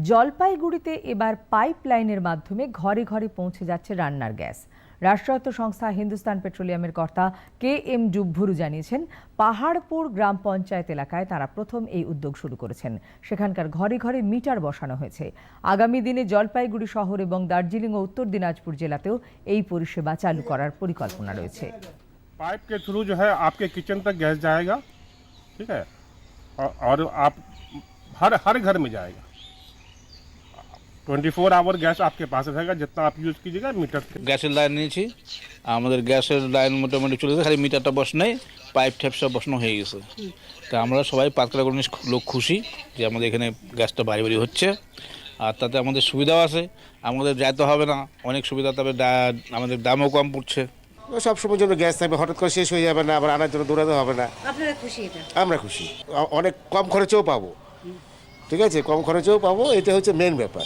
জলপাইগুড়িতে এবার পাইপ লাইনের মাধ্যমে ঘরে ঘরে পৌঁছে যাচ্ছে রান্নার গ্যাস রাষ্ট্রায়ত্ত সংস্থা হিন্দুস্তান পেট্রোলিয়ামের কর্তা কে এম জুব্ভুরু জানিয়েছেন পাহাড়পুর গ্রাম পঞ্চায়েত এলাকায় তারা প্রথম এই উদ্যোগ শুরু করেছেন সেখানকার ঘরে ঘরে মিটার বসানো হয়েছে আগামী দিনে জলপাইগুড়ি শহর এবং দার্জিলিং ও উত্তর দিনাজপুর জেলাতেও এই পরিষেবা চালু করার পরিকল্পনা রয়েছে पाइप के थ्रू जो है आपके किचन तक गैस जाएगा ठीक है और, और आप हर हर घर में जाएगा ट्वेंटी फोर आवर गैस आपके पास रहेगा जितना आप यूज़ कीजिएगा मीटर के গ্যাসের লাইন নিয়েছি আমাদের গ্যাসের লাইন মোটামুটি চলে গেছে খালি মিটারটা বস নেই পাইপ ট্যাপ সব বসানো হয়ে গেছে তা আমরা সবাই পাতলা করে লোক খুশি যে আমাদের এখানে গ্যাসটা বাড়ি বাড়ি হচ্ছে আর তাতে আমাদের সুবিধাও আছে আমাদের যাইতে হবে না অনেক সুবিধা তবে দা- আমাদের দামও কম পড়ছে সব সময় জন্য গ্যাস থাকবে হঠাৎ করে শেষ হয়ে যাবে না আবার আনার জন্য দৌড়াতে হবে না আপনারা খুশি এটা আমরা খুশি অ- অনেক কম খরচেও পাবো ঠিক আছে কম খরচেও পাবো এটা হচ্ছে মেন ব্যাপার